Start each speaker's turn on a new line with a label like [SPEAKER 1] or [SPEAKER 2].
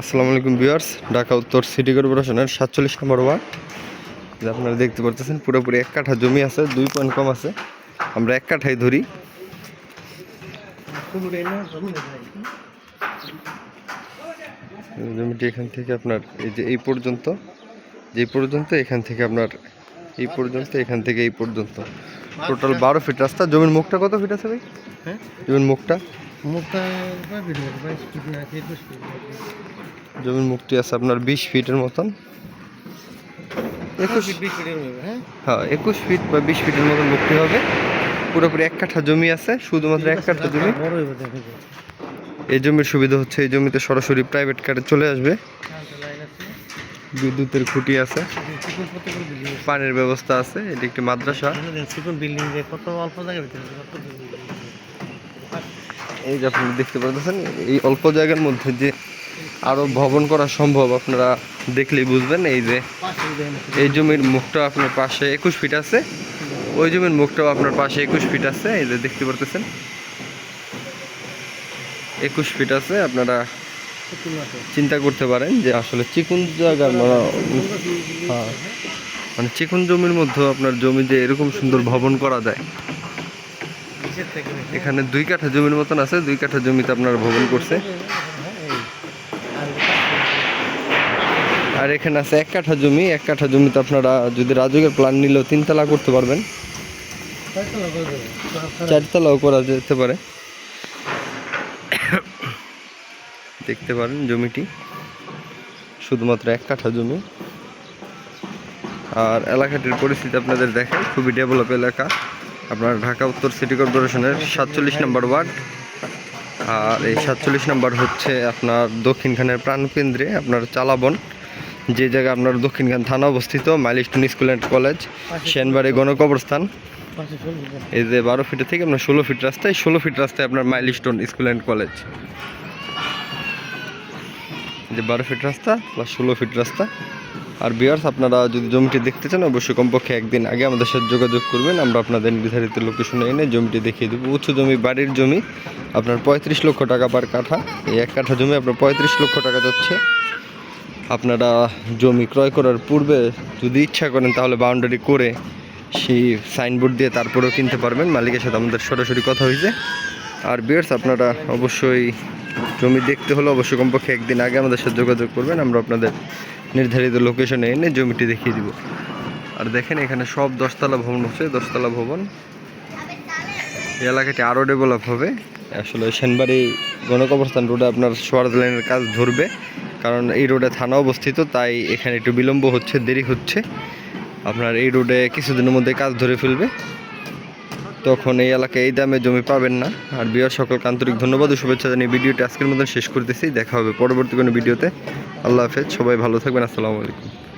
[SPEAKER 1] আসসালামু আলাইকুম ভিউয়ার্স ঢাকা উত্তর সিটি কর্পোরেশনের সাতচল্লিশ নম্বর ওয়ার্ড। যে আপনারা দেখতে পাচ্ছেন পুরোপুরি এক কাঠা জমি আছে দুই পয়েন্ট কম আছে। আমরা এক কাঠাই ধরি। জমিটি এখান থেকে আপনার এই যে এই পর্যন্ত যে পর্যন্ত এখান থেকে আপনার এই পর্যন্ত এখান থেকে এই পর্যন্ত। টোটাল বারো ফিট রাস্তা। জমির মুখটা কত ফিট আছে ভাই?
[SPEAKER 2] হ্যাঁ?
[SPEAKER 1] জমির মুখটা? জমির মুক্তি আছে আপনার বিশ ফিটের মতন। একুশ
[SPEAKER 2] হ্যাঁ?
[SPEAKER 1] হ্যাঁ একুশ ফিট বা বিশ ফিটের মতন মুক্তি হবে। পুরোপুরি এক কাঠা জমি আছে শুধুমাত্র এক কাঠা জমি। এই জমির সুবিধা হচ্ছে এই জমিতে সরাসরি প্রাইভেট কারে চলে আসবে। বিদ্যুতের খুঁটি আছে। পানির ব্যবস্থা আছে এটি একটি মাদ্রাসা।
[SPEAKER 2] বিল্ডিং কত অল্প জায়গার ভিতরে
[SPEAKER 1] এই যে আপনি দেখতে পাচ্ছেন এই অল্প জায়গার মধ্যে যে আরও ভবন করা সম্ভব আপনারা দেখলেই বুঝবেন, এই যে এই জমির মুখটা আপনার পাশে একুশ ফিট আছে, ওই জমির মুখটাও আপনার পাশে একুশ ফিট আছে, এই যে দেখতে পারতেছেন। একুশ ফিট আছে, আপনারা চিন্তা করতে পারেন যে আসলে চিকুন জায়গার মানে হ্যাঁ মানে চিকুন জমির মধ্যে আপনার জমি যে এরকম সুন্দর ভবন করা যায়। এখানে দুই কাঠা জমির মতন আছে দুই কাঠা জমিতে আপনার ভবন করছে। আর এখানে আছে এক কাঠা জমি এক কাঠা জমিতে আপনারা যদি রাজুকের প্ল্যান নিলেও তিনতলা করতে পারবেন। চারতলাও করা যেতে পারে। দেখতে পারেন জমিটি। শুধুমাত্র এক কাঠা জমি। আর এলাকাটির পরিস্থিতি আপনাদের দেখেন খুবই ডেভেলপ এলাকা। আপনার ঢাকা উত্তর সিটি কর্পোরেশনের সাতচল্লিশ নম্বর ওয়ার্ড। আর এই সাতচল্লিশ নম্বর হচ্ছে আপনার দক্ষিণখানের প্রাণকেন্দ্রে আপনার চালাবন। যে জায়গায় আপনার দক্ষিণখান থানা অবস্থিত, milestone school and college, Senbari গণকবরস্থান। এই যে বারো ফিটের থেকে আপনার ষোলো ফিট রাস্তায়, ষোলো ফিট রাস্তায় আপনার মাইলিস্টন স্কুল অ্যান্ড কলেজ। যে বারো ফিট রাস্তা প্লাস ষোলো ফিট রাস্তা। আর বিয়ার্স আপনারা যদি জমিটি দেখতে চান, অবশ্যই কমপক্ষে একদিন আগে আমাদের সাথে যোগাযোগ করবেন। আমরা আপনাদের নির্ধারিত লোকেশনে এনে জমিটি দেখিয়ে দেবো। উঁচু জমি, বাড়ির জমি, আপনার পঁয়ত্রিশ লক্ষ টাকা পার কাঠা। এই এক কাঠা জমি আপনার পঁয়ত্রিশ লক্ষ টাকা যাচ্ছে। আপনারা জমি ক্রয় করার পূর্বে যদি ইচ্ছা করেন, তাহলে বাউন্ডারি করে সেই সাইনবোর্ড দিয়ে তারপরেও কিনতে পারবেন। মালিকের সাথে আমাদের সরাসরি কথা হয়েছে। আর বিয়ার্স আপনারা অবশ্যই জমি দেখতে হলে অবশ্যই কমপক্ষে একদিন আগে আমাদের সাথে যোগাযোগ করবেন, আমরা আপনাদের নির্ধারিত লোকেশনে এনে জমিটি দেখিয়ে দিব। আর দেখেন এখানে সব দশতলা ভবন হচ্ছে দশতলা ভবন। এই এলাকাটি আরও ডেভেলপ হবে। আসলে সেনবাড়ি গণকবরস্থান রোডে আপনার সোয়ারজ লাইনের কাজ ধরবে, কারণ এই রোডে থানা অবস্থিত, তাই এখানে একটু বিলম্ব হচ্ছে, দেরি হচ্ছে। আপনার এই রোডে কিছুদিনের মধ্যে কাজ ধরে ফেলবে। তখন এই এলাকায় এই দামে জমি পাবেন না। আর বিয়ার সকলকে আন্তরিক ধন্যবাদ ও শুভেচ্ছা জানিয়ে ভিডিওটি আজকের মতন শেষ করতেছি। দেখা হবে পরবর্তী কোনো ভিডিওতে। আল্লাহ হাফেজ, সবাই ভালো থাকবেন, আসসালামু আলাইকুম।